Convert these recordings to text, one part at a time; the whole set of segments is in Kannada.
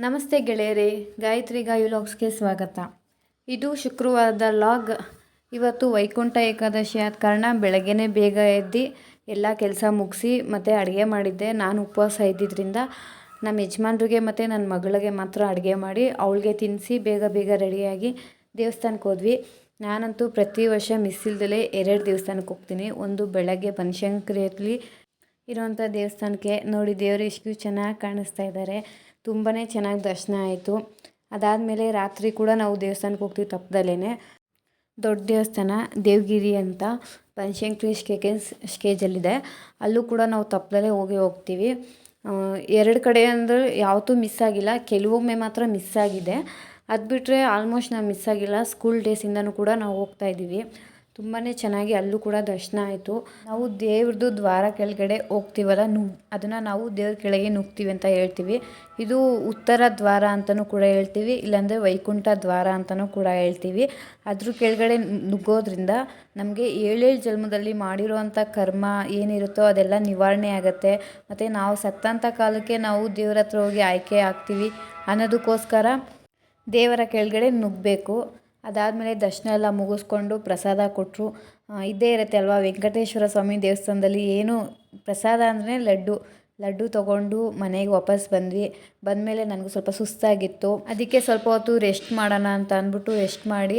ನಮಸ್ತೆ ಗೆಳೆಯರೇ, ಗಾಯತ್ರಿ ಗಾಯು ಲಾಗ್ಸ್ಗೆ ಸ್ವಾಗತ. ಇದು ಶುಕ್ರವಾರದ ಲಾಗ್. ಇವತ್ತು ವೈಕುಂಠ ಏಕಾದಶಿ ಆದ ಕಾರಣ ಬೆಳಗ್ಗೆನೇ ಬೇಗ ಎದ್ದು ಎಲ್ಲ ಕೆಲಸ ಮುಗಿಸಿ ಮತ್ತು ಅಡುಗೆ ಮಾಡಿದ್ದೆ. ನಾನು ಉಪವಾಸ ಇದ್ದಿದ್ದರಿಂದ ನಮ್ಮ ಯಜಮಾನ್ರಿಗೆ ಮತ್ತು ನನ್ನ ಮಗಳಿಗೆ ಮಾತ್ರ ಅಡುಗೆ ಮಾಡಿ ಅವಳಿಗೆ ತಿನ್ನಿಸಿ ಬೇಗ ಬೇಗ ರೆಡಿಯಾಗಿ ದೇವಸ್ಥಾನಕ್ಕೆ ಹೋದ್ವಿ. ನಾನಂತೂ ಪ್ರತಿ ವರ್ಷ ಮಿಸ್ಸಿಲ್ದಲೇ ಎರಡು ದೇವಸ್ಥಾನಕ್ಕೆ ಹೋಗ್ತೀನಿ. ಒಂದು ಬೆಳಗ್ಗೆ ಬನಶಂಕರಿಯಲ್ಲಿ ಇರುವಂಥ ದೇವಸ್ಥಾನಕ್ಕೆ ನೋಡಿ ದೇವರು ಎಷ್ಟು ಚೆನ್ನಾಗಿ ಕಾಣಿಸ್ತಾ ಇದ್ದಾರೆ. ತುಂಬಾ ಚೆನ್ನಾಗಿ ದರ್ಶನ ಆಯಿತು. ಅದಾದಮೇಲೆ ರಾತ್ರಿ ಕೂಡ ನಾವು ದೇವಸ್ಥಾನಕ್ಕೆ ಹೋಗ್ತೀವಿ ತಪ್ಪದಲ್ಲೇ ದೊಡ್ಡ ದೇವಸ್ಥಾನ, ದೇವಗಿರಿ ಅಂತ ಬನಶಂಕರಿ ಸ್ಕೇಕೆನ್ ಸ್ಟೇಜಲ್ಲಿದೆ. ಅಲ್ಲೂ ಕೂಡ ನಾವು ತಪ್ಪದಲ್ಲೇ ಹೋಗಿ ಹೋಗ್ತೀವಿ. ಎರಡು ಕಡೆ ಅಂದರೆ ಯಾವತ್ತೂ ಮಿಸ್ ಆಗಿಲ್ಲ. ಕೆಲವೊಮ್ಮೆ ಮಾತ್ರ ಮಿಸ್ ಆಗಿದೆ. ಅದು ಬಿಟ್ಟರೆ ಆಲ್ಮೋಸ್ಟ್ ನಾವು ಮಿಸ್ ಆಗಿಲ್ಲ. ಸ್ಕೂಲ್ ಡೇಸಿಂದನೂ ಕೂಡ ನಾವು ಹೋಗ್ತಾ ಇದ್ದೀವಿ ತುಂಬಾ ಚೆನ್ನಾಗಿ ಅಲ್ಲೂ ಕೂಡ ದರ್ಶನ ಆಯಿತು. ನಾವು ದೇವ್ರದ್ದು ದ್ವಾರ ಕೆಳಗಡೆ ಹೋಗ್ತೀವಲ್ಲ, ನು, ಅದನ್ನು ನಾವು ದೇವ್ರ ಕೆಳಗೆ ನುಗ್ತೀವಿ ಅಂತ ಹೇಳ್ತೀವಿ. ಇದು ಉತ್ತರ ದ್ವಾರ ಅಂತಲೂ ಕೂಡ ಹೇಳ್ತೀವಿ, ಇಲ್ಲಾಂದರೆ ವೈಕುಂಠ ದ್ವಾರ ಅಂತಲೂ ಕೂಡ ಹೇಳ್ತೀವಿ. ಅದ್ರ ಕೆಳಗಡೆ ನುಗ್ಗೋದ್ರಿಂದ ನಮಗೆ ಏಳೇಳು ಜನ್ಮದಲ್ಲಿ ಮಾಡಿರುವಂಥ ಕರ್ಮ ಏನಿರುತ್ತೋ ಅದೆಲ್ಲ ನಿವಾರಣೆ ಆಗುತ್ತೆ. ಮತ್ತು ನಾವು ಸತ್ತಂಥ ಕಾಲಕ್ಕೆ ನಾವು ದೇವ್ರ ಹತ್ರ ಹೋಗಿ ಆಯ್ಕೆ ಆಗ್ತೀವಿ ಅನ್ನೋದಕ್ಕೋಸ್ಕರ ದೇವರ ಕೆಳಗಡೆ ನುಗ್ಗಬೇಕು ಅದಾದಮೇಲೆ ದರ್ಶನ ಎಲ್ಲ ಮುಗಿಸ್ಕೊಂಡು ಪ್ರಸಾದ ಕೊಟ್ಟರು ಇದ್ದೇ ಇರುತ್ತೆ ಅಲ್ವಾ? ವೆಂಕಟೇಶ್ವರ ಸ್ವಾಮಿ ದೇವಸ್ಥಾನದಲ್ಲಿ ಏನು ಪ್ರಸಾದ ಅಂದರೆ ಲಡ್ಡು. ಲಡ್ಡು ತಗೊಂಡು ಮನೆಗೆ ವಾಪಸ್ ಬಂದ್ವಿ. ಬಂದಮೇಲೆ ನನಗೂ ಸ್ವಲ್ಪ ಸುಸ್ತಾಗಿತ್ತು. ಅದಕ್ಕೆ ಸ್ವಲ್ಪ ಹೊತ್ತು ರೆಸ್ಟ್ ಮಾಡೋಣ ಅಂತ ಅಂದ್ಬಿಟ್ಟು ರೆಸ್ಟ್ ಮಾಡಿ,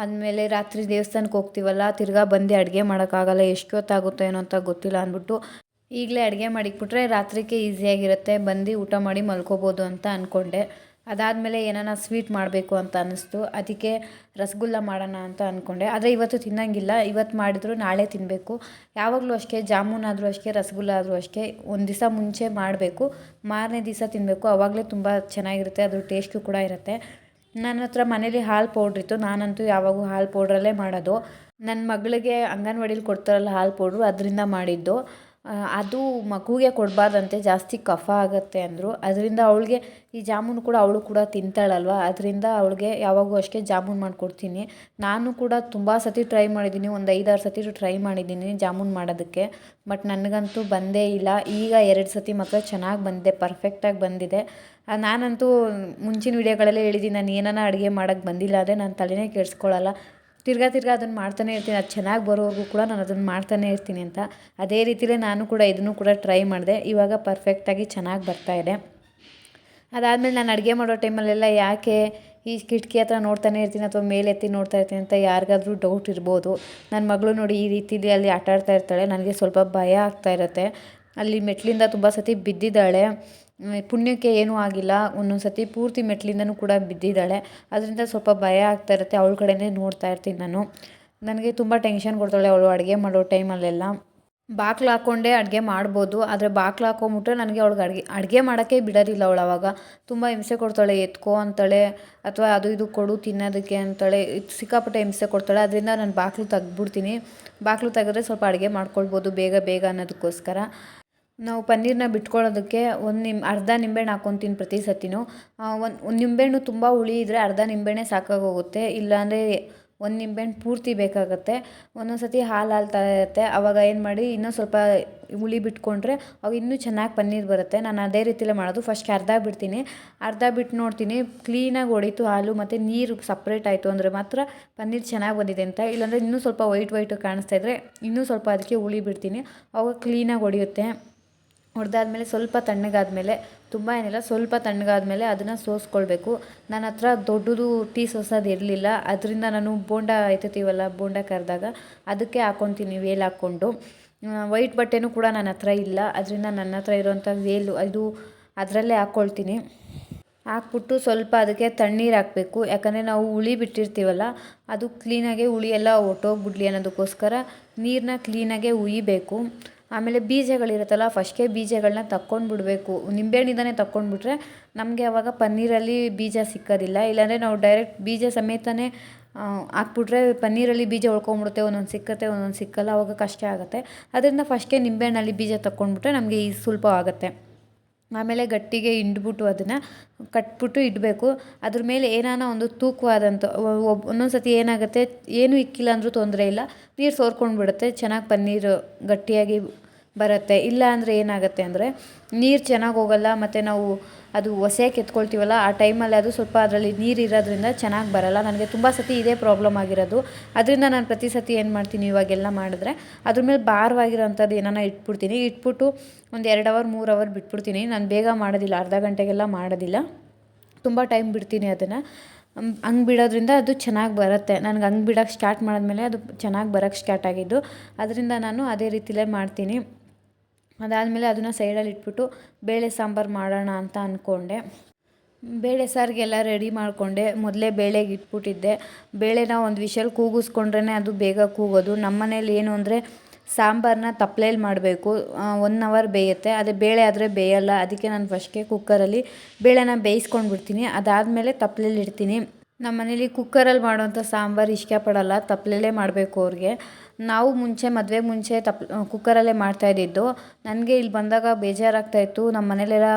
ಆದಮೇಲೆ ರಾತ್ರಿ ದೇವಸ್ಥಾನಕ್ಕೆ ಹೋಗ್ತೀವಲ್ಲ, ತಿರ್ಗಾ ಬಂದು ಅಡುಗೆ ಮಾಡೋಕ್ಕಾಗಲ್ಲ, ಎಷ್ಟು ಹೊತ್ತಾಗುತ್ತೋ ಏನೋ ಅಂತ ಗೊತ್ತಿಲ್ಲ ಅಂದ್ಬಿಟ್ಟು ಈಗಲೇ ಅಡುಗೆ ಮಾಡಿಕ್ಬಿಟ್ರೆ ರಾತ್ರಿಗೆ ಈಸಿಯಾಗಿರುತ್ತೆ ಬಂದು ಊಟ ಮಾಡಿ ಮಲ್ಕೋಬೋದು ಅಂತ ಅಂದ್ಕೊಂಡೆ ಅದಾದಮೇಲೆ ಏನಾನ ಸ್ವೀಟ್ ಮಾಡಬೇಕು ಅಂತ ಅನ್ನಿಸ್ತು. ಅದಕ್ಕೆ ರಸಗುಲ್ಲ ಮಾಡೋಣ ಅಂತ ಅಂದ್ಕೊಂಡೆ ಆದರೆ ಇವತ್ತು ತಿನ್ನಂಗಿಲ್ಲ. ಇವತ್ತು ಮಾಡಿದ್ರು ನಾಳೆ ತಿನ್ನಬೇಕು ಯಾವಾಗಲೂ ಅಷ್ಟೇ ಜಾಮೂನ್ ಆದರೂ ಅಷ್ಟೇ ರಸಗುಲ್ಲ ಆದರೂ ಅಷ್ಟೇ. ಒಂದು ದಿವಸ ಮುಂಚೆ ಮಾಡಬೇಕು. ಮಾರನೇ ದಿವಸ ತಿನ್ನಬೇಕು ಆವಾಗಲೇ ತುಂಬ ಚೆನ್ನಾಗಿರುತ್ತೆ. ಅದ್ರ ಟೇಸ್ಟು ಕೂಡ ಇರುತ್ತೆ. ನನ್ನ ಹತ್ರ ಮನೇಲಿ ಹಾಲು ಪೌಡ್ರ್ ಇತ್ತು. ನಾನಂತೂ ಯಾವಾಗೂ ಹಾಲು ಪೌಡ್ರಲ್ಲೇ ಮಾಡೋದು. ನನ್ನ ಮಗಳಿಗೆ ಅಂಗನವಾಡೀಲಿ ಕೊಡ್ತಾರಲ್ಲ ಹಾಲು ಪೌಡ್ರು, ಅದರಿಂದ ಮಾಡಿದ್ದು. ಅದು ಮಗುಗೆ ಕೊಡಬಾರ್ದಂತೆ ಜಾಸ್ತಿ ಕಫ ಆಗುತ್ತೆ ಅಂದರು. ಅದರಿಂದ ಅವಳಿಗೆ ಈ ಜಾಮೂನು ಕೂಡ ಅವಳು ಕೂಡ ತಿಂತಾಳಲ್ವ? ಅದರಿಂದ ಅವಳಿಗೆ ಯಾವಾಗೂ ಅಷ್ಟೇ ಜಾಮೂನು ಮಾಡಿಕೊಡ್ತೀನಿ. ನಾನು ಕೂಡ ತುಂಬ ಸತಿ ಟ್ರೈ ಮಾಡಿದ್ದೀನಿ, ಒಂದು ಐದಾರು ಸತಿ ಟ್ರೈ ಮಾಡಿದ್ದೀನಿ ಜಾಮೂನು ಮಾಡೋದಕ್ಕೆ. ಬಟ್ ನನಗಂತೂ ಬಂದೇ ಇಲ್ಲ. ಈಗ ಎರಡು ಸತಿ ಮಾತ್ರ ಚೆನ್ನಾಗಿ ಬಂದಿದೆ ಪರ್ಫೆಕ್ಟಾಗಿ ಬಂದಿದೆ. ನಾನಂತೂ ಮುಂಚಿನ ವಿಡಿಯೋಗಳಲ್ಲೇ ಹೇಳಿದ್ದೀನಿ ನಾನು ಏನಾನ ಅಡುಗೆ ಮಾಡೋಕ್ಕೆ ಬಂದಿಲ್ಲ ಅಂದರೆ ನಾನು ತಲೆನೇ ಕೆಡಿಸ್ಕೊಳ್ಳಲ್ಲ ತಿರ್ಗಾ ತಿರ್ಗಾ ಅದನ್ನು ಮಾಡ್ತಾನೆ ಇರ್ತೀನಿ. ಅದು ಚೆನ್ನಾಗಿ ಬರೋವರೆಗೂ ಕೂಡ ನಾನು ಅದನ್ನು ಮಾಡ್ತಾನೆ ಇರ್ತೀನಿ ಅಂತ. ಅದೇ ರೀತಿಲೇ ನಾನು ಕೂಡ ಇದನ್ನು ಕೂಡ ಟ್ರೈ ಮಾಡಿದೆ. ಇವಾಗ ಪರ್ಫೆಕ್ಟಾಗಿ ಚೆನ್ನಾಗಿ ಬರ್ತಾ ಇದೆ. ಅದಾದಮೇಲೆ ನಾನು ಅಡುಗೆ ಮಾಡೋ ಟೈಮಲ್ಲೆಲ್ಲ ಯಾಕೆ ಈ ಕಿಟಕಿ ಹತ್ರ ನೋಡ್ತಾನೆ ಇರ್ತೀನಿ ಅಥವಾ ಮೇಲೆ ಎತ್ತಿ ನೋಡ್ತಾ ಇರ್ತೀನಿ ಅಂತ ಯಾರಿಗಾದ್ರೂ ಡೌಟ್ ಇರ್ಬೋದು. ನನ್ನ ಮಗಳು ನೋಡಿ ಈ ರೀತಿಲಿ ಅಲ್ಲಿ ಆಟ ಆಡ್ತಾ ಇರ್ತಾಳೆ. ನನಗೆ ಸ್ವಲ್ಪ ಭಯ ಆಗ್ತಾ ಇರುತ್ತೆ. ಅಲ್ಲಿ ಮೆಟ್ಲಿಂದ ತುಂಬ ಸತಿ ಬಿದ್ದಿದ್ದಾಳೆ. ಪುಣ್ಯಕ್ಕೆ ಏನೂ ಆಗಿಲ್ಲ. ಒಂದೊಂದು ಸತಿ ಪೂರ್ತಿ ಮೆಟ್ಲಿಂದನೂ ಕೂಡ ಬಿದ್ದಿದ್ದಾಳೆ. ಅದರಿಂದ ಸ್ವಲ್ಪ ಭಯ ಆಗ್ತಾ ಇರುತ್ತೆ. ಅವಳ ಕಡೆಯೇ ನೋಡ್ತಾ ಇರ್ತೀನಿ ನಾನು. ನನಗೆ ತುಂಬ ಟೆನ್ಷನ್ ಕೊಡ್ತಾಳೆ ಅವಳು ಅಡುಗೆ ಮಾಡೋ ಟೈಮಲ್ಲೆಲ್ಲ ಬಾಕ್ಲು ಹಾಕ್ಕೊಂಡೇ ಅಡುಗೆ ಮಾಡ್ಬೋದು. ಆದರೆ ಬಾಕ್ಲು ಹಾಕೊಂಬಿಟ್ರೆ ನನಗೆ ಅವಳಿಗೆ ಅಡುಗೆ ಅಡುಗೆ ಮಾಡೋಕ್ಕೆ ಬಿಡೋದಿಲ್ಲ ಅವಳು ಅವಾಗ. ತುಂಬ ಹಿಂಸೆ ಕೊಡ್ತಾಳೆ. ಎತ್ಕೋ ಅಂತಾಳೆ. ಅಥವಾ ಅದು ಇದು ಕೊಡು, ತಿನ್ನೋದಕ್ಕೆ ಅಂತಾಳೆ. ಇದು ಸಿಕ್ಕಾಪಟ್ಟೆ ಹಿಂಸೆ ಕೊಡ್ತಾಳೆ. ಅದರಿಂದ ನಾನು ಬಾಕ್ಲು ತೆಗ್ದ್ಬಿಡ್ತೀನಿ. ಬಾಕ್ಲು ತೆಗೆದ್ರೆ ಸ್ವಲ್ಪ ಅಡುಗೆ ಮಾಡ್ಕೊಳ್ಬೋದು ಬೇಗ ಬೇಗ ಅನ್ನೋದಕ್ಕೋಸ್ಕರ. ನಾವು ಪನ್ನೀರನ್ನ ಬಿಟ್ಕೊಳ್ಳೋದಕ್ಕೆ ಒಂದು ನಿಮ್, ಅರ್ಧ ನಿಂಬೆಹಣ್ಣು ಹಾಕ್ಕೊತೀನಿ ಪ್ರತಿ ಸತಿನೂ. ಒಂದು ಒಂದು ನಿಂಬೆಹಣ್ಣು ತುಂಬ ಹುಳಿ ಇದ್ದರೆ ಅರ್ಧ ನಿಂಬೆಹಣ್ಣೆ ಸಾಕಾಗೋಗುತ್ತೆ. ಇಲ್ಲಾಂದರೆ ಒಂದು ನಿಂಬೆಹಣ್ಣು ಪೂರ್ತಿ ಬೇಕಾಗುತ್ತೆ. ಒಂದೊಂದು ಸತಿ ಹಾಲು ಹಾಲ್ತಾ ಇರುತ್ತೆ. ಆವಾಗ ಏನು ಮಾಡಿ ಇನ್ನೂ ಸ್ವಲ್ಪ ಹುಳಿ ಬಿಟ್ಕೊಂಡ್ರೆ ಅವಾಗ ಇನ್ನೂ ಚೆನ್ನಾಗಿ ಪನ್ನೀರ್ ಬರುತ್ತೆ. ನಾನು ಅದೇ ರೀತಿಲೇ ಮಾಡೋದು. ಫಸ್ಟ್ ಅರ್ಧ ಬಿಡ್ತೀನಿ. ಅರ್ಧ ಬಿಟ್ಟು ನೋಡ್ತೀನಿ. ಕ್ಲೀನಾಗಿ ಹೊಡಿತು ಹಾಲು ಮತ್ತು ನೀರು ಸಪ್ರೇಟ್ ಆಯಿತು ಅಂದರೆ ಮಾತ್ರ ಪನ್ನೀರ್ ಚೆನ್ನಾಗಿ ಬಂದಿದೆ ಅಂತ. ಇಲ್ಲಾಂದರೆ ಇನ್ನೂ ಸ್ವಲ್ಪ ವೈಟ್ ವೈಟು ಕಾಣಿಸ್ತಾ ಇದ್ದರೆ ಇನ್ನೂ ಸ್ವಲ್ಪ ಅದಕ್ಕೆ ಹುಳಿ ಬಿಡ್ತೀನಿ. ಅವಾಗ ಕ್ಲೀನಾಗಿ ಹೊಡಿಯುತ್ತೆ ಹೊಡೆದಾದ್ಮೇಲೆ ಸ್ವಲ್ಪ ತಣ್ಣಗಾದ್ಮೇಲೆ, ತುಂಬ ಏನಿಲ್ಲ, ಸ್ವಲ್ಪ ತಣ್ಣಗಾದ್ಮೇಲೆ ಅದನ್ನು ಸೋಸ್ಕೊಳ್ಬೇಕು. ನನ್ನ ಹತ್ರ ದೊಡ್ಡದು ಟೀ ಸೋಸೋದು ಇರಲಿಲ್ಲ, ಅದರಿಂದ ನಾನು ಬೋಂಡ ಎತ್ತುತ್ತೀವಲ್ಲ, ಬೋಂಡ ಕರೆದಾಗ, ಅದಕ್ಕೆ ಹಾಕ್ಕೊತೀನಿ ವೇಲ್ ಹಾಕ್ಕೊಂಡು. ವೈಟ್ ಬಟ್ಟೆನೂ ಕೂಡ ನನ್ನ ಹತ್ರ ಇಲ್ಲ, ಅದರಿಂದ ನನ್ನ ಹತ್ರ ಇರೋವಂಥ ವೇಲು, ಅದು ಅದರಲ್ಲೇ ಹಾಕ್ಕೊಳ್ತೀನಿ ಹಾಕ್ಬಿಟ್ಟು ಸ್ವಲ್ಪ ಅದಕ್ಕೆ ತಣ್ಣೀರು ಹಾಕಬೇಕು, ಯಾಕಂದರೆ ನಾವು ಹುಳಿ ಬಿಟ್ಟಿರ್ತೀವಲ್ಲ, ಅದು ಕ್ಲೀನಾಗೆ ಹುಳಿ ಎಲ್ಲ ಒಟ್ಟೋಗ್ಬಿಡ್ಲಿ ಅನ್ನೋದಕ್ಕೋಸ್ಕರ ನೀರನ್ನ ಕ್ಲೀನಾಗೆ ಹುಯ್ಬೇಕು. ಆಮೇಲೆ ಬೀಜಗಳಿರುತ್ತಲ್ಲ ಫಸ್ಟ್ಗೆ ಬೀಜಗಳನ್ನ ತಕ್ಕೊಂಡು ಬಿಡಬೇಕು ನಿಂಬೆಹಣ್ಣಿಂದನೇ ತಕ್ಕೊಂಡ್ಬಿಟ್ರೆ ನಮಗೆ ಅವಾಗ ಪನ್ನೀರಲ್ಲಿ ಬೀಜ ಸಿಕ್ಕೋದಿಲ್ಲ. ಇಲ್ಲಾಂದರೆ ನಾವು ಡೈರೆಕ್ಟ್ ಬೀಜ ಸಮೇತನೇ ಹಾಕ್ಬಿಟ್ರೆ ಪನ್ನೀರಲ್ಲಿ ಬೀಜ ಉಳ್ಕೊಂಬಿಡುತ್ತೆ ಒಂದೊಂದು ಸಿಕ್ಕತ್ತೆ, ಒಂದೊಂದು ಸಿಕ್ಕಲ್ಲ. ಅವಾಗ ಕಷ್ಟ ಆಗುತ್ತೆ. ಅದರಿಂದ ಫಸ್ಟ್ಗೆ ನಿಂಬೆಹಣ್ಣಲ್ಲಿ ಬೀಜ ತಕ್ಕೊಂಡ್ಬಿಟ್ರೆ ನಮಗೆ ಈ ಸುಲಭ ಆಗುತ್ತೆ. ಆಮೇಲೆ ಗಟ್ಟಿಗೆ ಹಿಂಡ್ಬಿಟ್ಟು ಅದನ್ನು ಕಟ್ಬಿಟ್ಟು ಇಡಬೇಕು. ಅದ್ರ ಮೇಲೆ ಏನಾನ ಒಂದು ತೂಕವಾದಂಥ ಒಬ್ಬ ಒಂದೊಂದು ಸತಿ ಏನಾಗುತ್ತೆ, ಏನೂ ಇಕ್ಕಿಲ್ಲ ಅಂದರೂ ತೊಂದರೆ ಇಲ್ಲ. ನೀರು ಸೋರ್ಕೊಂಡು ಬಿಡುತ್ತೆ ಚೆನ್ನಾಗಿ ಪನ್ನೀರು ಗಟ್ಟಿಯಾಗಿ ಬರುತ್ತೆ. ಇಲ್ಲ ಅಂದರೆ ಏನಾಗುತ್ತೆ ಅಂದರೆ ನೀರು ಚೆನ್ನಾಗಿ ಹೋಗಲ್ಲ, ಮತ್ತು ನಾವು ಅದು ಒಸೆಗೆ ಎತ್ಕೊಳ್ತೀವಲ್ಲ ಆ ಟೈಮಲ್ಲಿ ಅದು ಸ್ವಲ್ಪ ಅದರಲ್ಲಿ ನೀರು ಇರೋದ್ರಿಂದ ಚೆನ್ನಾಗಿ ಬರಲ್ಲ. ನನಗೆ ತುಂಬ ಸತಿ ಇದೇ ಪ್ರಾಬ್ಲಮ್ ಆಗಿರೋದು. ಅದರಿಂದ ನಾನು ಪ್ರತಿ ಸತಿ ಏನು ಮಾಡ್ತೀನಿ ಇವಾಗೆಲ್ಲ ಮಾಡಿದ್ರೆ, ಅದ್ರ ಮೇಲೆ ಭಾರವಾಗಿರೋಂಥದ್ದು ಏನಾನ ಇಟ್ಬಿಡ್ತೀನಿ. ಇಟ್ಬಿಟ್ಟು ಒಂದು ಎರಡು ಅವರ್, ಮೂರು ಅವರ್ ಬಿಟ್ಬಿಡ್ತೀನಿ. ನಾನು ಬೇಗ ಮಾಡೋದಿಲ್ಲ, ಅರ್ಧ ಗಂಟೆಗೆಲ್ಲ ಮಾಡೋದಿಲ್ಲ. ತುಂಬ ಟೈಮ್ ಬಿಡ್ತೀನಿ ಅದನ್ನು. ಹಂಗೆ ಬಿಡೋದ್ರಿಂದ ಅದು ಚೆನ್ನಾಗಿ ಬರುತ್ತೆ. ನನಗೆ ಹಂಗೆ ಬಿಡೋಕ್ಕೆ ಸ್ಟಾರ್ಟ್ ಮಾಡಿದ್ಮೇಲೆ ಅದು ಚೆನ್ನಾಗಿ ಬರೋಕ್ಕೆ ಸ್ಟಾರ್ಟ್ ಆಗಿದ್ದು. ಅದರಿಂದ ನಾನು ಅದೇ ರೀತಿಲೇ ಮಾಡ್ತೀನಿ. ಅದಾದಮೇಲೆ ಅದನ್ನು ಸೈಡಲ್ಲಿ ಇಟ್ಬಿಟ್ಟು ಬೇಳೆ ಸಾಂಬಾರು ಮಾಡೋಣ ಅಂತ ಅಂದ್ಕೊಂಡೆ ಬೇಳೆ ಸಾರಿಗೆಲ್ಲ ರೆಡಿ ಮಾಡಿಕೊಂಡೆ. ಮೊದಲೇ ಬೇಳೆಗೆ ಇಟ್ಬಿಟ್ಟಿದ್ದೆ. ಬೇಳೆನ ಒಂದು ವಿಷಲ್ ಕೂಗಿಸ್ಕೊಂಡ್ರೇ ಅದು ಬೇಗ ಕೂಗೋದು. ನಮ್ಮ ಮನೇಲಿ ಏನು ಅಂದರೆ ಸಾಂಬಾರನ್ನ ತಪ್ಪಲೆಯಲ್ಲಿ ಮಾಡಬೇಕು. ಒನ್ ಅವರ್ ಬೇಯುತ್ತೆ. ಅದೇ ಬೇಳೆ ಆದರೆ ಬೇಯಲ್ಲ. ಅದಕ್ಕೆ ನಾನು ಫಸ್ಟ್ಗೆ ಕುಕ್ಕರಲ್ಲಿ ಬೇಳೆನ ಬೇಯಿಸ್ಕೊಂಡು ಬಿಡ್ತೀನಿ ಅದಾದಮೇಲೆ ತಪ್ಪಲೆಯಲ್ಲಿ ಇಡ್ತೀನಿ. ನಮ್ಮ ಮನೇಲಿ ಕುಕ್ಕರಲ್ಲಿ ಮಾಡೋವಂಥ ಸಾಂಬಾರು ಇಷ್ಟಪಡಲ್ಲ. ತಪ್ಪಲೆಲ್ಲೇ ಮಾಡಬೇಕು ಅವ್ರಿಗೆ. ನಾವು ಮುಂಚೆ, ಮದುವೆ ಮುಂಚೆ ತಪ್ ಕುಕ್ಕರಲ್ಲೇ ಮಾಡ್ತಾ ಇದ್ದಿದ್ದು. ನನಗೆ ಇಲ್ಲಿ ಬಂದಾಗ ಬೇಜಾರಾಗ್ತಾಯಿತ್ತು ನಮ್ಮ ಮನೇಲೆಲ್ಲ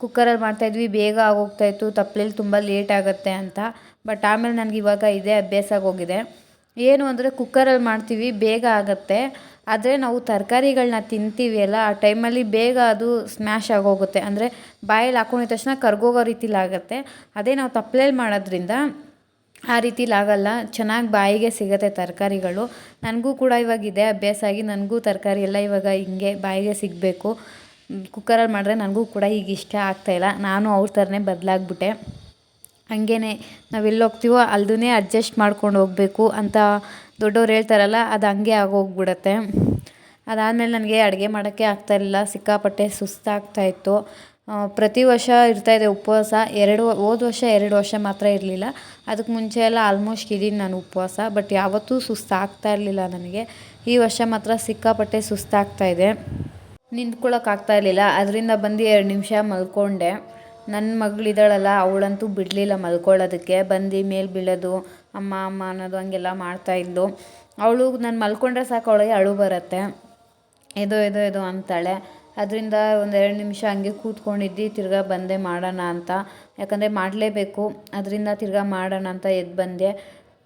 ಕುಕ್ಕರಲ್ಲಿ ಮಾಡ್ತಾಯಿದ್ವಿ ಬೇಗ ಆಗೋಗ್ತಾಯಿತ್ತು ತಪ್ಪಲೆಯಲ್ಲಿ ತುಂಬ ಲೇಟ್ ಆಗುತ್ತೆ ಅಂತ. ಬಟ್ ಆಮೇಲೆ ನನಗೆ ಇವಾಗ ಇದೇ ಅಭ್ಯಾಸ ಆಗೋಗಿದೆ. ಏನು ಅಂದರೆ ಕುಕ್ಕರಲ್ಲಿ ಮಾಡ್ತೀವಿ, ಬೇಗ ಆಗುತ್ತೆ. ಆದರೆ ನಾವು ತರಕಾರಿಗಳನ್ನ ತಿಂತೀವಿ ಅಲ್ಲ, ಆ ಟೈಮಲ್ಲಿ ಬೇಗ ಅದು ಸ್ಮ್ಯಾಶ್ ಆಗೋಗುತ್ತೆ. ಅಂದರೆ ಬಾಯಲ್ಲಿ ಹಾಕೊಂಡಿದ ತಕ್ಷಣ ಕರ್ಗೋಗೋ ರೀತಿಲಿ ಆಗುತ್ತೆ. ಅದೇ ನಾವು ತಪ್ಲೆಯಲ್ಲಿ ಮಾಡೋದ್ರಿಂದ ಆ ರೀತಿಲಿ ಆಗಲ್ಲ ಚೆನ್ನಾಗಿ ಬಾಯಿಗೆ ಸಿಗುತ್ತೆ ತರಕಾರಿಗಳು. ನನಗೂ ಕೂಡ ಇವಾಗ ಇದೆ ಅಭ್ಯಾಸ ಆಗಿ ನನಗೂ ತರಕಾರಿ ಎಲ್ಲ ಇವಾಗ ಹಿಂಗೆ ಬಾಯಿಗೆ ಸಿಗಬೇಕು. ಕುಕ್ಕರಲ್ಲಿ ಮಾಡಿದ್ರೆ ನನಗೂ ಕೂಡ ಈಗ ಇಷ್ಟ ಆಗ್ತಾಯಿಲ್ಲ ನಾನು ಅವ್ರ ಥರನೇ ಬದಲಾಗ್ಬಿಟ್ಟೆ. ನಾವು ನಾವೆಲ್ಲಿ ಹೋಗ್ತೀವೋ ಅಲ್ದನ್ನೇ ಅಡ್ಜಸ್ಟ್ ಮಾಡ್ಕೊಂಡು ಹೋಗಬೇಕು ಅಂತ ದೊಡ್ಡವ್ರು ಹೇಳ್ತಾರಲ್ಲ, ಅದು ಹಂಗೆ ಆಗೋಗ್ಬಿಡತ್ತೆ. ಅದಾದಮೇಲೆ ನನಗೆ ಅಡುಗೆ ಮಾಡೋಕ್ಕೆ ಆಗ್ತಾಯಿರಲಿಲ್ಲ ಸಿಕ್ಕಾಪಟ್ಟೆ ಸುಸ್ತಾಗ್ತಾಯಿತ್ತು ಪ್ರತಿ ವರ್ಷ ಇರ್ತಾಯಿದೆ ಉಪವಾಸ. ಎರಡು ಹೋದ ವರ್ಷ ಎರಡು ವರ್ಷ ಮಾತ್ರ ಇರಲಿಲ್ಲ. ಅದಕ್ಕೆ ಮುಂಚೆ ಎಲ್ಲ ಆಲ್ಮೋಸ್ಟ್ ಇದ್ದೀನಿ ನಾನು ಉಪವಾಸ ಬಟ್ ಯಾವತ್ತೂ ಸುಸ್ತಾಗ್ತಾ ಇರಲಿಲ್ಲ ನನಗೆ. ಈ ವರ್ಷ ಮಾತ್ರ ಸಿಕ್ಕಾಪಟ್ಟೆ ನಿಂತ್ಕೊಳ್ಳೋಕೆ ನಿಂತ್ಕೊಳ್ಳೋಕ್ಕಾಗ್ತಾ ಇರಲಿಲ್ಲ. ಅದರಿಂದ ಬಂದು ಎರಡು ನಿಮಿಷ ಮಲ್ಕೊಂಡೆ. ನನ್ನ ಮಗಳಿದ್ದಾಳಲ್ಲ ಅವಳಂತೂ ಬಿಡಲಿಲ್ಲ ಮಲ್ಕೊಳ್ಳೋದಕ್ಕೆ. ಬಂದು ಮೇಲೆ ಬೀಳೋದು, ಅಮ್ಮ ಅಮ್ಮ ಅನ್ನೋದು ಹಂಗೆಲ್ಲ ಮಾಡ್ತಾಯಿದ್ಲು ಅವಳು ನಾನು ಮಲ್ಕೊಂಡ್ರೆ ಸಾಕು, ಅವಳಿಗೆ ಅಳು ಬರುತ್ತೆ. ಇದು ಇದು ಇದು ಅಂತಾಳೆ. ಅದರಿಂದ ಒಂದು ಎರಡು ನಿಮಿಷ ಹಂಗೆ ಕೂತ್ಕೊಂಡಿದ್ದು, ತಿರ್ಗಾ ಬಂದೆ ಮಾಡೋಣ ಅಂತ. ಯಾಕಂದರೆ ಮಾಡಲೇಬೇಕು, ಅದರಿಂದ ತಿರ್ಗಾ ಮಾಡೋಣ ಅಂತ ಎದ್ದು ಬಂದೆ.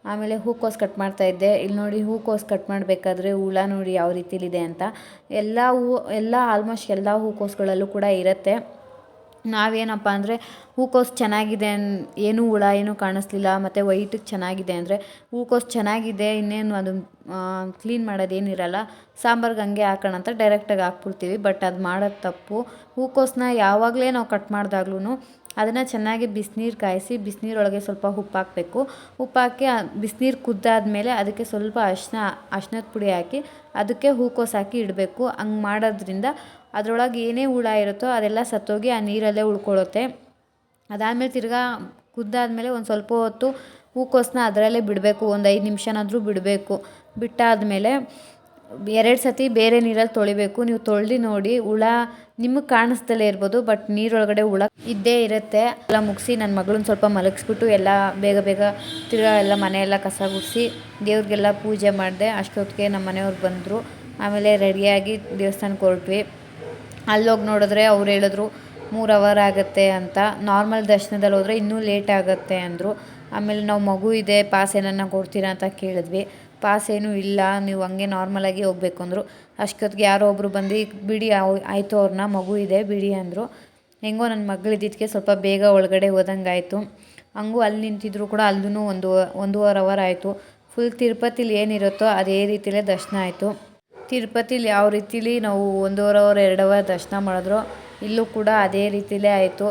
ಆಮೇಲೆ ಹೂಕೋಸು ಕಟ್ ಮಾಡ್ತಾಯಿದ್ದೆ ಇಲ್ಲಿ ನೋಡಿ ಹೂಕೋಸು ಕಟ್ ಮಾಡಬೇಕಾದ್ರೆ ಹುಳ ನೋಡಿ ಯಾವ ರೀತಿಲಿದೆ ಅಂತ. ಎಲ್ಲ ಹೂ, ಎಲ್ಲ ಆಲ್ಮೋಸ್ಟ್ ಎಲ್ಲ ಹೂಕೋಸುಗಳಲ್ಲೂ ಕೂಡ ಇರುತ್ತೆ. ನಾವೇನಪ್ಪ ಅಂದರೆ ಹೂಕೋಸು ಚೆನ್ನಾಗಿದೆ ಅನ್ ಏನೂ ಹುಳ ಏನೂ ಕಾಣಿಸ್ಲಿಲ್ಲ, ಮತ್ತು ವೈಟಿಗೆ ಚೆನ್ನಾಗಿದೆ ಅಂದರೆ ಹೂಕೋಸು ಚೆನ್ನಾಗಿದೆ, ಇನ್ನೇನು ಅದು ಕ್ಲೀನ್ ಮಾಡೋದೇನಿರಲ್ಲ ಸಾಂಬಾರ್ಗೆ ಹಂಗೆ ಹಾಕೋಣ ಅಂತ ಡೈರೆಕ್ಟಾಗಿ ಹಾಕ್ಬಿಡ್ತೀವಿ. ಬಟ್ ಅದು ಮಾಡೋದು ತಪ್ಪು. ಹೂಕೋಸನ್ನ ಯಾವಾಗಲೇ ನಾವು ಕಟ್ ಮಾಡಿದಾಗ್ಲೂ ಅದನ್ನು ಚೆನ್ನಾಗಿ ಬಿಸಿನೀರು ಕಾಯಿಸಿ, ಬಿಸಿನೀರೊಳಗೆ ಸ್ವಲ್ಪ ಉಪ್ಪು ಹಾಕಬೇಕು. ಉಪ್ಪು ಹಾಕಿ ಬಿಸಿನೀರು ಕುದ್ದಾದಮೇಲೆ ಅದಕ್ಕೆ ಸ್ವಲ್ಪ ಅರಿಶಿನ ಅಶ್ನದ ಪುಡಿ ಹಾಕಿ, ಅದಕ್ಕೆ ಹೂಕೋಸು ಹಾಕಿ ಇಡಬೇಕು. ಹಂಗೆ ಮಾಡೋದ್ರಿಂದ ಅದರೊಳಗೆ ಏನೇ ಹುಳ ಇರುತ್ತೋ ಅದೆಲ್ಲ ಸತ್ತೋಗಿ ಆ ನೀರಲ್ಲೇ ಉಳ್ಕೊಳ್ಳುತ್ತೆ. ಅದಾದಮೇಲೆ ತಿರ್ಗಾ ಕುದ್ದಾದಮೇಲೆ ಒಂದು ಸ್ವಲ್ಪ ಹೊತ್ತು ಹೂಕೋಸನ್ನ ಅದರಲ್ಲೇ ಬಿಡಬೇಕು, ಒಂದು ಐದು ನಿಮಿಷನಾದರೂ ಬಿಡಬೇಕು. ಬಿಟ್ಟಾದಮೇಲೆ ಎರಡು ಸತಿ ಬೇರೆ ನೀರಲ್ಲಿ ತೊಳಿಬೇಕು. ನೀವು ತೊಳೆದು ನೋಡಿ, ಹುಳ ನಿಮಗೆ ಕಾಣಿಸ್ದಲೇ ಇರ್ಬೋದು, ಬಟ್ ನೀರೊಳಗಡೆ ಹುಳ ಇದ್ದೇ ಇರುತ್ತೆ. ಎಲ್ಲ ಮುಗಿಸಿ ನನ್ನ ಮಗಳನ್ನ ಸ್ವಲ್ಪ ಮಲಗಿಸ್ಬಿಟ್ಟು ಎಲ್ಲ ಬೇಗ ಬೇಗ ತಿರ್ಗಾ ಎಲ್ಲ ಮನೆಯೆಲ್ಲ ಕಸ ಗುಡಿಸಿ ದೇವ್ರಿಗೆಲ್ಲ ಪೂಜೆ ಮಾಡಿದೆ. ಅಷ್ಟೊತ್ತಿಗೆ ನಮ್ಮ ಮನೆಯವ್ರು ಬಂದರು. ಆಮೇಲೆ ರೆಡಿಯಾಗಿ ದೇವಸ್ಥಾನಕ್ಕೆ ಹೊರಟ್ವಿ. ಅಲ್ಲೋಗಿ ನೋಡಿದ್ರೆ ಅವ್ರು ಹೇಳಿದ್ರು, ಮೂರು ಅವರ್ ಆಗುತ್ತೆ ಅಂತ. ನಾರ್ಮಲ್ ದರ್ಶನದಲ್ಲಿ ಹೋದರೆ ಇನ್ನೂ ಲೇಟ್ ಆಗುತ್ತೆ ಅಂದರು. ಆಮೇಲೆ ನಾವು ಮಗು ಇದೆ ಪಾಸ್ ಏನನ್ನ ಕೊಡ್ತೀರಾ ಅಂತ ಕೇಳಿದ್ವಿ. ಪಾಸ್ ಏನೂ ಇಲ್ಲ, ನೀವು ಹಂಗೆ ನಾರ್ಮಲಾಗಿ ಹೋಗ್ಬೇಕು ಅಂದರು. ಅಷ್ಟೊತ್ತಿಗೆ ಯಾರೋ ಒಬ್ಬರು ಬಂದು ಬಿಡಿ ಆಯಿತು ಅವ್ರನ್ನ ಮಗು ಇದೆ, ಬಿಡಿ ಅಂದರು. ಹೆಂಗೋ ನನ್ನ ಮಗಳಿದ್ದಕ್ಕೆ ಸ್ವಲ್ಪ ಬೇಗ ಒಳಗಡೆ ಹೋದಂಗಾಯಿತು ಹಂಗೂ ಅಲ್ಲಿ ನಿಂತಿದ್ರು ಕೂಡ ಅಲ್ಲೂ ಒಂದು, ಒಂದೂವರೆ ಅವರ್ ಆಯಿತು. ಫುಲ್ ತಿರುಪತಿಲಿ ಏನಿರುತ್ತೋ ಅದೇ ರೀತಿಯಲ್ಲೇ ದರ್ಶನ ಆಯಿತು. ತಿರುಪತಿಲಿ ಯಾವ ರೀತಿಲಿ ನಾವು ಒಂದೂವರೆ ಅವರ್ ಎರಡು ದರ್ಶನ ಮಾಡಿದ್ರೋ. ಇಲ್ಲೂ ಕೂಡ ಅದೇ ರೀತಿಲೇ ಆಯಿತು.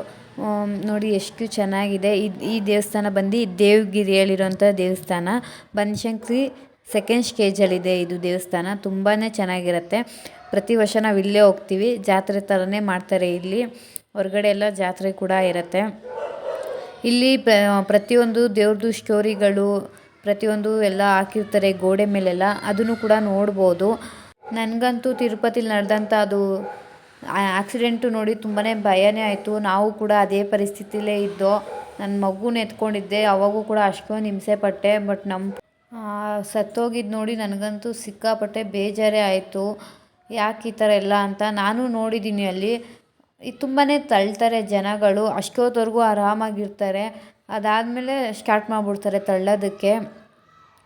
ನೋಡಿ ಎಷ್ಟು ಚೆನ್ನಾಗಿದೆ. ಇದು ಈ ದೇವಸ್ಥಾನ ಬಂದು ದೇವಗಿರಿಯಲ್ಲಿರೋಂಥ ದೇವಸ್ಥಾನ. ಬನಶಂಕರಿ ಸೆಕೆಂಡ್ ಸ್ಟೇಜಲ್ಲಿದೆ ಇದು ದೇವಸ್ಥಾನ. ತುಂಬಾ ಚೆನ್ನಾಗಿರುತ್ತೆ. ಪ್ರತಿ ವರ್ಷ ನಾವು ಇಲ್ಲೇ ಹೋಗ್ತೀವಿ. ಜಾತ್ರೆ ಥರನೇ ಮಾಡ್ತಾರೆ ಇಲ್ಲಿ. ಹೊರಗಡೆ ಎಲ್ಲ ಜಾತ್ರೆ ಕೂಡ ಇರುತ್ತೆ. ಇಲ್ಲಿ ಪ್ರತಿಯೊಂದು ದೇವ್ರದ್ದು ಸ್ಟೋರಿಗಳು ಪ್ರತಿಯೊಂದು ಎಲ್ಲ ಹಾಕಿರ್ತಾರೆ ಗೋಡೆ ಮೇಲೆಲ್ಲ. ಅದನ್ನು ಕೂಡ ನೋಡ್ಬೋದು. ನನಗಂತೂ ತಿರುಪತಿಲಿ ನಡೆದಂಥ ಅದು ಆಕ್ಸಿಡೆಂಟು ನೋಡಿ ತುಂಬಾ ಭಯನೇ ಆಯಿತು. ನಾವು ಕೂಡ ಅದೇ ಪರಿಸ್ಥಿತಿಲೇ ಇದ್ದೋ ನನ್ನ ಮಗುನ ಎತ್ಕೊಂಡಿದ್ದೆ, ಅವಾಗೂ ಕೂಡ ಅಷ್ಟೊಂದು ಹಿಂಸೆ ಪಟ್ಟೆ, ಬಟ್ ನಮ್ಮ ಸತ್ತೋಗಿದ್ದು ನೋಡಿ ನನಗಂತೂ ಸಿಕ್ಕಾಪಟ್ಟೆ ಬೇಜಾರೇ ಆಯಿತು. ಯಾಕೆ ಈ ಥರ ಎಲ್ಲ ಅಂತ ನಾನು ನೋಡಿದ್ದೀನಿ ಅಲ್ಲಿ. ತುಂಬಾ ತಳ್ತಾರೆ ಜನಗಳು, ಅಷ್ಟೊತ್ತವರೆಗೂ ಆರಾಮಾಗಿರ್ತಾರೆ. ಅದಾದಮೇಲೆ ಸ್ಟಾರ್ಟ್ ಮಾಡಿಬಿಡ್ತಾರೆ ತಳ್ಳೋದಕ್ಕೆ.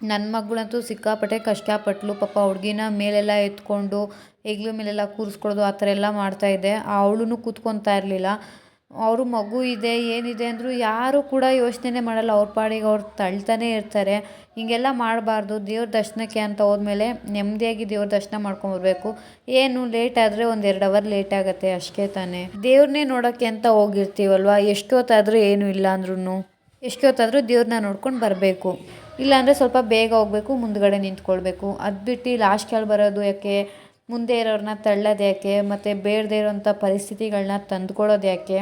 ನನ್ನ ಮಗಳಂತೂ ಸಿಕ್ಕಾಪಟ್ಟೆ ಕಷ್ಟಪಟ್ಳು ಪಾಪ ಹುಡುಗಿನ ಮೇಲೆಲ್ಲ ಎತ್ಕೊಂಡು, ಹೆಗ್ಲ ಮೇಲೆಲ್ಲ ಕೂರಿಸ್ಕೊಳ್ಳೋದು ಆ ಥರ ಎಲ್ಲ ಮಾಡ್ತಾಯಿದ್ದೆ ಅವಳೂ ಕೂತ್ಕೊತಾ ಇರಲಿಲ್ಲ. ಅವರು ಮಗು ಇದೆ, ಏನಿದೆ ಅಂದರೂ ಯಾರೂ ಕೂಡ ಯೋಚನೆನೇ ಮಾಡಲ್ಲ. ಅವ್ರ ಪಾಡಿಗೆ ಅವ್ರು ತಳ್ತಾನೆ ಇರ್ತಾರೆ. ಹೀಗೆಲ್ಲ ಮಾಡಬಾರ್ದು. ದೇವ್ರ ದರ್ಶನಕ್ಕೆ ಅಂತ ಹೋದ್ಮೇಲೆ ನೆಮ್ಮದಿಯಾಗಿ ದೇವ್ರ ದರ್ಶನ ಮಾಡ್ಕೊಂಬರ್ಬೇಕು ಏನು ಲೇಟ್ ಆದರೆ ಒಂದು ಎರಡು ಅವರ್ ಲೇಟ್ ಆಗುತ್ತೆ, ಅಷ್ಟೇ ತಾನೇ. ದೇವ್ರನ್ನೇ ನೋಡೋಕ್ಕೆ ಅಂತ ಹೋಗಿರ್ತೀವಲ್ವ? ಎಷ್ಟೊತ್ತಾದರೂ ಏನೂ ಇಲ್ಲ ಅಂದ್ರೂ ಎಷ್ಟೊತ್ತಾದರೂ ದೇವ್ರನ್ನ ನೋಡ್ಕೊಂಡು ಬರಬೇಕು. ಇಲ್ಲಾಂದರೆ ಸ್ವಲ್ಪ ಬೇಗ ಹೋಗಬೇಕು, ಮುಂದುಗಡೆ ನಿಂತ್ಕೊಳ್ಬೇಕು. ಅದು ಬಿಟ್ಟು ಲಾಸ್ಟ್ ಕೇಳಿ ಬರೋದು ಯಾಕೆ? ಮುಂದೆ ಇರೋರನ್ನ ತಳ್ಳೋದು ಯಾಕೆ? ಮತ್ತು ಬೇಡದೇ ಇರೋಂಥ ಪರಿಸ್ಥಿತಿಗಳನ್ನ ತಂದ್ಕೊಳ್ಳೋದು ಯಾಕೆ?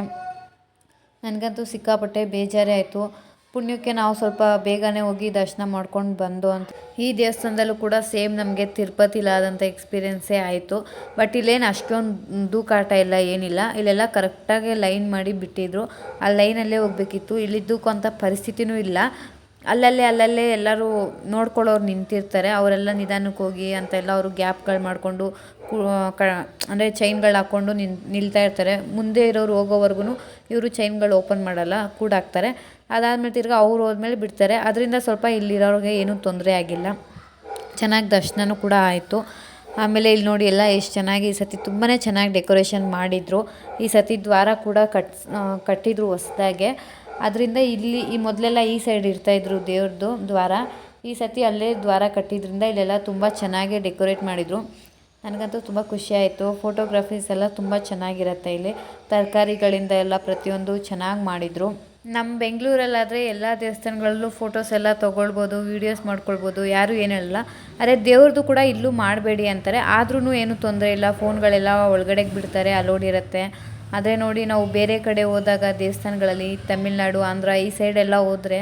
ನನಗಂತೂ ಸಿಕ್ಕಾಪಟ್ಟೆ ಬೇಜಾರೇ ಆಯಿತು. ಪುಣ್ಯಕ್ಕೆ ನಾವು ಸ್ವಲ್ಪ ಬೇಗನೆ ಹೋಗಿ ದರ್ಶನ ಮಾಡ್ಕೊಂಡು ಬಂದು ಅಂತ. ಈ ದೇವಸ್ಥಾನದಲ್ಲೂ ಕೂಡ ಸೇಮ್ ನಮಗೆ ತಿರುಪತಿಲಾದಂಥ ಎಕ್ಸ್ಪೀರಿಯೆನ್ಸೇ ಆಯಿತು. ಬಟ್ ಇಲ್ಲೇನು ಅಷ್ಟೊಂದು ದೂಕಾಟ ಇಲ್ಲ, ಏನಿಲ್ಲ. ಇಲ್ಲೆಲ್ಲ ಕರೆಕ್ಟಾಗಿ ಲೈನ್ ಮಾಡಿ ಬಿಟ್ಟಿದ್ರು. ಆ ಲೈನಲ್ಲೇ ಹೋಗಬೇಕಿತ್ತು. ಇಲ್ಲಿ ದೂಕುವಂಥ ಪರಿಸ್ಥಿತಿನೂ ಇಲ್ಲ. ಅಲ್ಲಲ್ಲೇ ಅಲ್ಲಲ್ಲೇ ಎಲ್ಲರೂ ನೋಡ್ಕೊಳ್ಳೋರು ನಿಂತಿರ್ತಾರೆ. ಅವರೆಲ್ಲ ನಿಧಾನಕ್ಕೆ ಹೋಗಿ ಅಂತೆಲ್ಲ ಅವರು ಗ್ಯಾಪ್ಗಳು ಮಾಡಿಕೊಂಡು ಕ ಅಂದರೆ ಚೈನ್ಗಳು ಹಾಕ್ಕೊಂಡು ನಿನ್, ನಿಲ್ತಾ ಇರ್ತಾರೆ. ಮುಂದೆ ಇರೋರು ಹೋಗೋವರೆಗೂ ಇವರು ಚೈನ್ಗಳು ಓಪನ್ ಮಾಡಲ್ಲ ಕೂಡಾಕ್ತಾರೆ ಅದಾದಮೇಲೆ ತಿರ್ಗಿ ಅವ್ರು ಹೋದ್ಮೇಲೆ ಬಿಡ್ತಾರೆ. ಅದರಿಂದ ಸ್ವಲ್ಪ ಇಲ್ಲಿರೋರಿಗೆ ಏನೂ ತೊಂದರೆ ಆಗಿಲ್ಲ. ಚೆನ್ನಾಗಿ ದರ್ಶನವೂ ಕೂಡ ಆಯಿತು. ಆಮೇಲೆ ಇಲ್ಲಿ ನೋಡಿ ಎಲ್ಲ ಎಷ್ಟು ಚೆನ್ನಾಗಿ ಈ ಸತಿ ತುಂಬಾ ಚೆನ್ನಾಗಿ ಡೆಕೋರೇಷನ್ ಮಾಡಿದರು. ಈ ಸತಿ ದ್ವಾರ ಕೂಡ ಕಟ್ಸ್ ಕಟ್ಟಿದ್ರು ಹೊಸ್ದಾಗೆ. ಅದರಿಂದ ಇಲ್ಲಿ ಈ ಮೊದಲೆಲ್ಲ ಈ ಸೈಡ್ ಇರ್ತಾಯಿದ್ರು ದೇವ್ರದ್ದು ದ್ವಾರ. ಈ ಸತಿ ಅಲ್ಲೇ ದ್ವಾರ ಕಟ್ಟಿದ್ರಿಂದ ಇಲ್ಲೆಲ್ಲ ತುಂಬ ಚೆನ್ನಾಗಿ ಡೆಕೋರೇಟ್ ಮಾಡಿದರು. ನನಗಂತೂ ತುಂಬ ಖುಷಿ ಆಯಿತು. ಫೋಟೋಗ್ರಫೀಸ್ ಎಲ್ಲ ತುಂಬ ಚೆನ್ನಾಗಿರುತ್ತೆ ಇಲ್ಲಿ. ತರಕಾರಿಗಳಿಂದ ಎಲ್ಲ ಪ್ರತಿಯೊಂದು ಚೆನ್ನಾಗಿ ಮಾಡಿದರು. ನಮ್ಮ ಬೆಂಗಳೂರಲ್ಲಾದರೆ ಎಲ್ಲ ದೇವಸ್ಥಾನಗಳಲ್ಲೂ ಫೋಟೋಸ್ ಎಲ್ಲ ತೊಗೊಳ್ಬೋದು ವೀಡಿಯೋಸ್ ಮಾಡ್ಕೊಳ್ಬೋದು, ಯಾರೂ ಏನು ಹೇಳಲ್ಲ. ಅದೇ ದೇವ್ರದ್ದು ಕೂಡ ಇಲ್ಲೂ ಮಾಡಬೇಡಿ ಅಂತಾರೆ. ಆದ್ರೂ ಏನೂ ತೊಂದರೆ ಇಲ್ಲ. ಫೋನ್ಗಳೆಲ್ಲ ಒಳಗಡೆಗೆ ಬಿಡ್ತಾರೆ, ಅಲೋಡ್ ಇರುತ್ತೆ. ಅದೇ ನೋಡಿ ನಾವು ಬೇರೆ ಕಡೆ ಹೋದಾಗ ದೇವಸ್ಥಾನಗಳಲ್ಲಿ, ತಮಿಳ್ನಾಡು, ಆಂಧ್ರ, ಈ ಸೈಡೆಲ್ಲ ಹೋದರೆ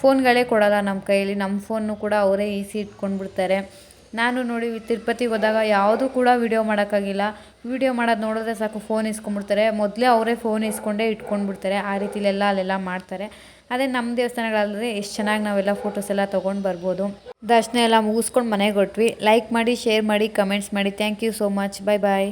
ಫೋನ್ಗಳೇ ಕೊಡಲ್ಲ ನಮ್ಮ ಕೈಯಲ್ಲಿ. ನಮ್ಮ ಫೋನು ಕೂಡ ಅವರೇ ಈಸಿ ಇಟ್ಕೊಂಡ್ಬಿಡ್ತಾರೆ. ನಾನು ನೋಡಿ ತಿರುಪತಿಗೆ ಹೋದಾಗ ಯಾವುದೂ ಕೂಡ ವೀಡಿಯೋ ಮಾಡೋಕ್ಕಾಗಿಲ್ಲ. ವೀಡಿಯೋ ಮಾಡೋದು ನೋಡಿದ್ರೆ ಸಾಕು ಫೋನ್ ಇಸ್ಕೊಂಡ್ಬಿಡ್ತಾರೆ. ಮೊದಲೇ ಅವರೇ ಫೋನ್ ಇಸ್ಕೊಂಡೇ ಇಟ್ಕೊಂಡ್ಬಿಡ್ತಾರೆ. ಆ ರೀತಿಲೆಲ್ಲ ಅಲ್ಲೆಲ್ಲ ಮಾಡ್ತಾರೆ. ಅದೇ ನಮ್ಮ ದೇವಸ್ಥಾನಗಳಾದರೆ ಎಷ್ಟು ಚೆನ್ನಾಗಿ ನಾವೆಲ್ಲ ಫೋಟೋಸ್ ಎಲ್ಲ ತೊಗೊಂಡು ಬರ್ಬೋದು. ದರ್ಶನ ಎಲ್ಲ ಮುಗಿಸ್ಕೊಂಡು ಮನೆಗೆ ಕೊಟ್ವಿ ಲೈಕ್ ಮಾಡಿ ಶೇರ್ ಮಾಡಿ ಕಮೆಂಟ್ಸ್ ಮಾಡಿ. Thank you so much bye bye